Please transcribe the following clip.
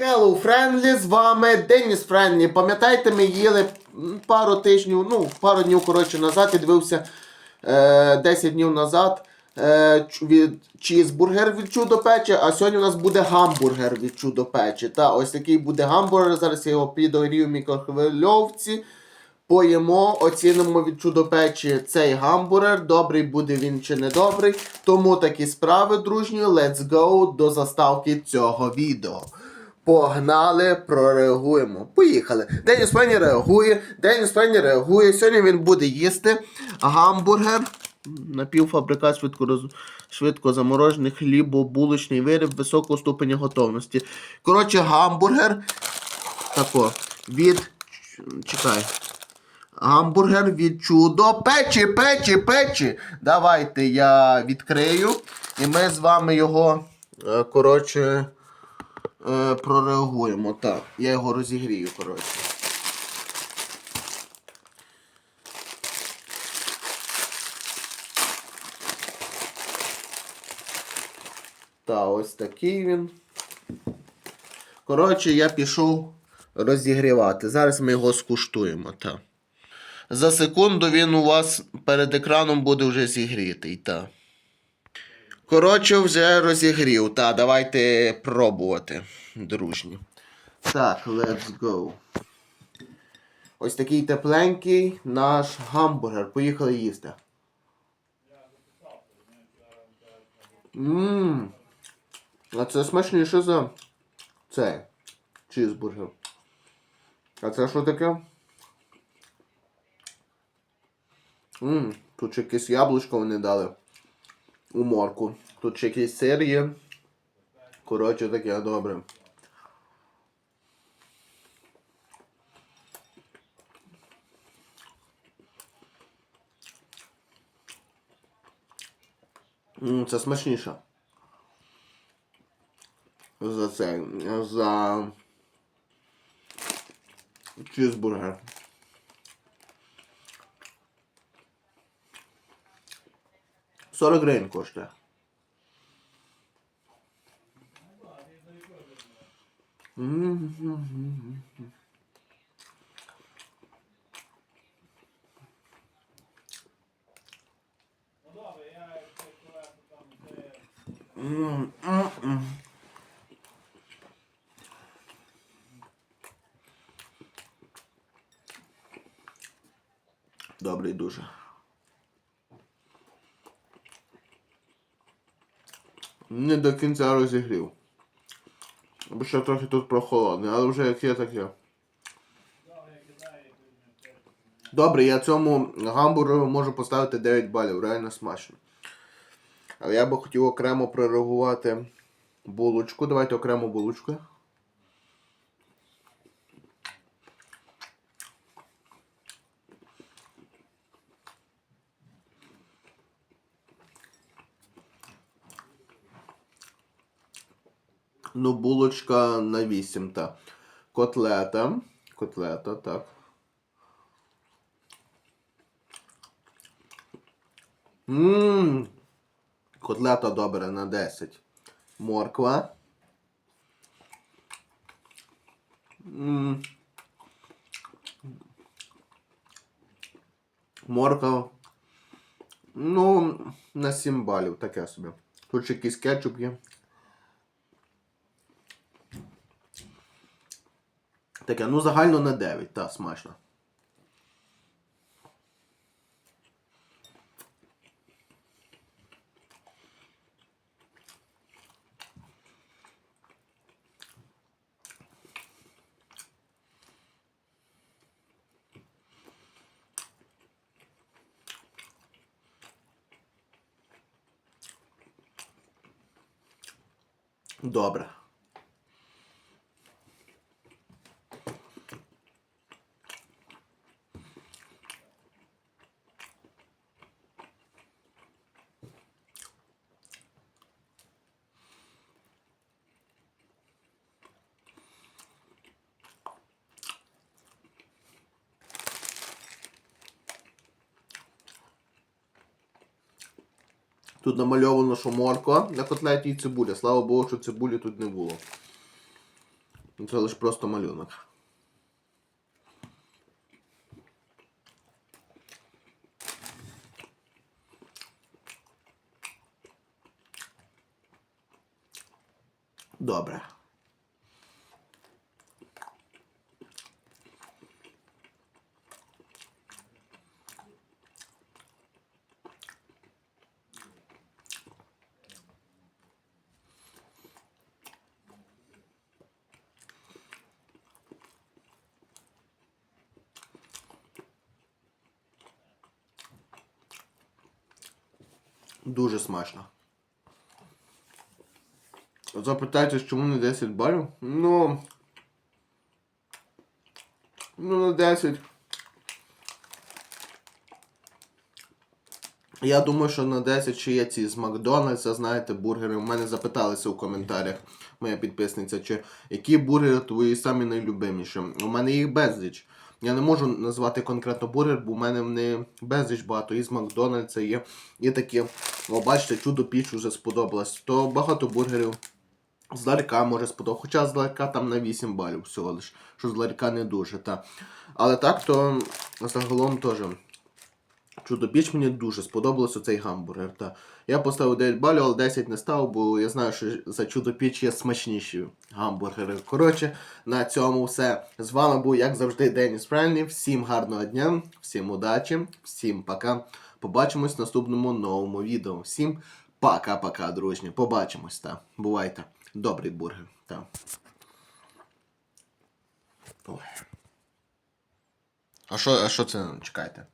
Hello, Friendly, з вами Деніс Френлі. Пам'ятаєте, ми їли пару тижнів, ну, пару днів, коротше, назад, я дивився е, 10 днів назад е, від чізбургер від чудо печі, а сьогодні у нас буде гамбургер від чудо печі. Та ось такий буде гамбургер. Зараз я його підогрію в мікрохвильовці. Поїмо, оцінимо від чудо печі цей гамбургер, добрий буде він чи не добрий. Тому такі справи, дружні, let's go до заставки цього відео. Погнали, прореагуємо. Поїхали. Деніс Фенні реагує. Деніс Фенні реагує. Сьогодні він буде їсти гамбургер. Напівфабрикат швидко, роз... швидко заморожений хлібобулочний виріб високого ступеня готовності. Коротше, гамбургер. Тако. Від. Чекай. Гамбургер від чудо. Печі, печі, печі. Давайте я відкрию. І ми з вами його. е, Коротше е, прореагуємо. Так, я його розігрію, коротше. Та, ось такий він. Коротше, я пішов розігрівати. Зараз ми його скуштуємо. Та. За секунду він у вас перед екраном буде вже зігрітий. Та. Коротше, вже розігрів. Та, давайте пробувати, дружні. Так, let's go. Ось такий тепленький наш гамбургер. Поїхали їсти. Ммм. А це смачніше за цей чізбургер. А це що таке? Ммм, тут якесь яблучко вони дали Уморку. Тут ще якийсь сир є. Коротше, таке добре. Це смачніше. За це. За чизбургер. 40 гривень коштує. Добрий дуже. Не до кінця розігрів. Бо ще трохи тут прохолодне, але вже як є, так є. Добре, я цьому гамбургеру можу поставити 9 балів, реально смачно. Але я би хотів окремо прореагувати булочку. Давайте окремо булочку. Ну, булочка на 8, так. Котлета. Котлета, так. Ммм. Котлета добре на 10. Морква. М. Морква. Ну, на 7 балів, таке собі. Тут ще якийсь кетчуп є. Таке, ну загально на 9, та, смачно. Добре. Тут намальовано, що морква на котлеті і цибуля. Слава Богу, що цибулі тут не було. Це лише просто малюнок. Добре. Дуже смачно. Запитайте, чому не 10 балів? Ну. Ну, на 10. Я думаю, що на 10 ще є ці з Макдональдса, знаєте, бургери. У мене запиталися у коментарях, моя підписниця, чи які бургери твої самі найлюбиміші. У мене їх безліч. Я не можу назвати конкретно бургер, бо в мене не безліч багато. І з Макдональдса є. І такі, о, бачите, чудо піч вже сподобалось. То багато бургерів. З ларька може сподобати. Хоча з ларька там на 8 балів всього лиш. Що з ларька не дуже, та. Але так, то загалом теж. Чудо піч мені дуже сподобався цей гамбургер. Та. Я поставив 9 балів, але 10 не став, бо я знаю, що за чудо піч є смачніші гамбургери. Коротше, на цьому все. З вами був, як завжди, Деніс Френлі. Всім гарного дня, всім удачі, всім пока. Побачимось в наступному новому відео. Всім пока-пока, дружні. Побачимось, та. Бувайте. Добрий бургер. Та. А що, а це? Чекайте.